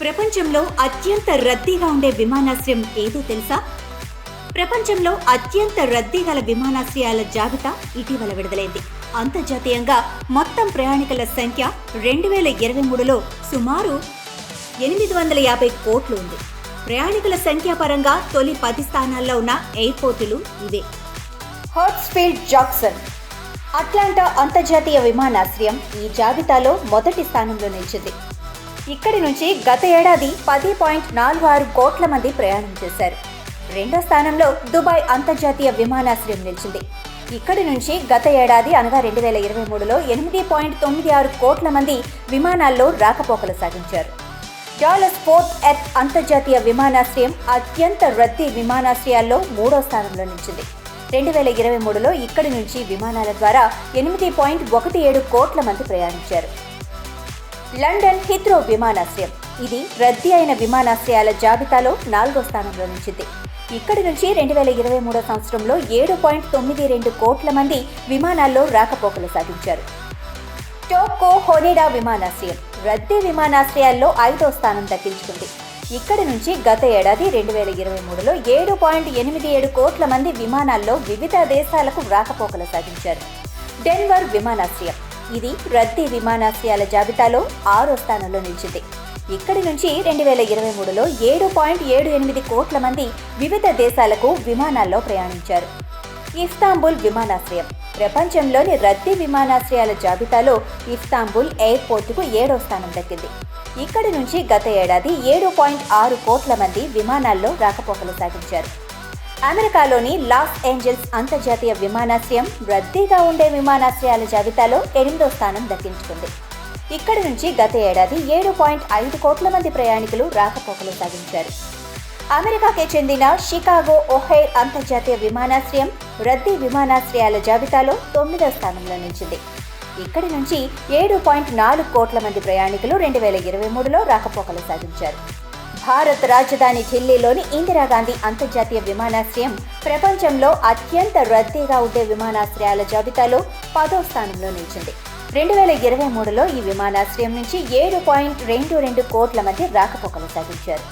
ప్రపంచంలో అత్యంత రద్దీగా ఉండే విమానాశ్రయం ఏదో తెలుసా? ప్రపంచంలో అత్యంత రద్దీ గల విమానాశ్రయాల జాబితా ఇటీవల విడుదలైంది. అంతర్జాతీయంగా మొత్తం ప్రయాణికుల సంఖ్య రెండు వేల ఇరవై మూడులో సుమారు ఎనిమిది వందల యాభై కోట్లు ఉంది. ప్రయాణికుల సంఖ్య పరంగా తొలి పది స్థానాల్లో ఉన్న ఎయిర్పోర్టులు ఇవే. హాట్స్ఫీల్డ్ జాక్సన్ అట్లాంటా అంతర్జాతీయ విమానాశ్రయం ఈ జాబితాలో మొదటి స్థానంలో నిలిచింది. ఇక్కడి నుంచి గత ఏడాది పది పాయింట్ నాలుగు ఆరు కోట్ల మంది ప్రయాణం చేశారు. రెండో స్థానంలో దుబాయ్ అంతర్జాతీయ విమానాశ్రయం నిలిచింది. ఇక్కడి నుంచి గత ఏడాది అనగా రెండు వేల ఇరవై మూడులో ఎనిమిది పాయింట్ తొమ్మిది ఆరు కోట్ల మంది విమానాల్లో రాకపోకలు సాగించారు. డాలస్ ఫోర్త్ ఎత్ అంతర్జాతీయ విమానాశ్రయం అత్యంత రద్దీ విమానాశ్రయాల్లో మూడో స్థానంలో నిలిచింది. రెండు వేల ఇరవై మూడులో ఇక్కడి నుంచి విమానాల ద్వారా ఎనిమిది పాయింట్ ఒకటి ఏడు కోట్ల మంది ప్రయాణించారు. లండన్ హిత్రో విమానాశ్రయం. ఇది రద్దీ అయిన విమానాశ్రయాల జాబితాలో నాలుగో స్థానంలో నిలిచింది ఇక్కడి నుంచి రెండు వేల ఇరవై మూడో సంవత్సరంలో ఏడు పాయింట్ తొమ్మిది రెండు కోట్ల మంది విమానాల్లో రాకపోకలు సాగించారు టోకో హోనేడా విమానాశ్రయం రద్దీ విమానాశ్రయాల్లో ఐదో స్థానం దక్కించుకుంది. ఇక్కడి నుంచి గత ఏడాది రెండు వేల ఇరవై మూడులో ఏడు పాయింట్ ఎనిమిది ఏడు కోట్ల మంది విమానాల్లో వివిధ దేశాలకు రాకపోకలు సాగించారు డెన్వర్ విమానాశ్రయం ఇది రద్దీ విమానాశ్రయాల జాబితాలో ఆరో స్థానంలో నిలిచింది. ఇక్కడి నుంచి రెండు వేల ఇరవై మూడులో ఏడు పాయింట్ ఏడు ఎనిమిది కోట్ల మంది వివిధ దేశాలకు విమానాల్లో ప్రయాణించారు. ఇస్తాంబుల్ విమానాశ్రయం. ప్రపంచంలోని రద్దీ విమానాశ్రయాల జాబితాలో ఇస్తాంబుల్ ఎయిర్పోర్టుకు ఏడో స్థానం దక్కింది. ఇక్కడి నుంచి గత ఏడాది ఏడు పాయింట్ ఆరు కోట్ల మంది విమానాల్లో రాకపోకలు సాగించారు. అమెరికాలోని లాస్ ఏంజల్స్ అంతర్జాతీయ విమానాశ్రయం రద్దీగా ఉండే విమానాశ్రయాల జాబితాలో ఎనిమిదో స్థానం దక్కించుకుంది. ఇక్కడి నుంచి గత ఏడాది ఏడు పాయింట్ ఐదు కోట్ల మంది ప్రయాణికులు రాకపోకలు సాగించారు. అమెరికాకే చెందిన షికాగో ఒహైర్ అంతర్జాతీయ విమానాశ్రయం రద్దీ విమానాశ్రయాల జాబితాలో తొమ్మిదో స్థానంలో నిలిచింది. ఇక్కడి నుంచి ఏడు పాయింట్ నాలుగు కోట్ల మంది ప్రయాణికులు రెండు వేల ఇరవై మూడులో రాకపోకలు సాగించారు. భారత్ రాజధాని ఢిల్లీలోని ఇందిరాగాంధీ అంతర్జాతీయ విమానాశ్రయం ప్రపంచంలో అత్యంత రద్దీగా ఉండే విమానాశ్రయాల జాబితాలో పదో స్థానంలో నిలిచింది. రెండు వేల ఇరవై మూడులో ఈ విమానాశ్రయం నుంచి ఏడు పాయింట్ రెండు రెండు కోట్ల మంది రాకపోకలు సాగించారు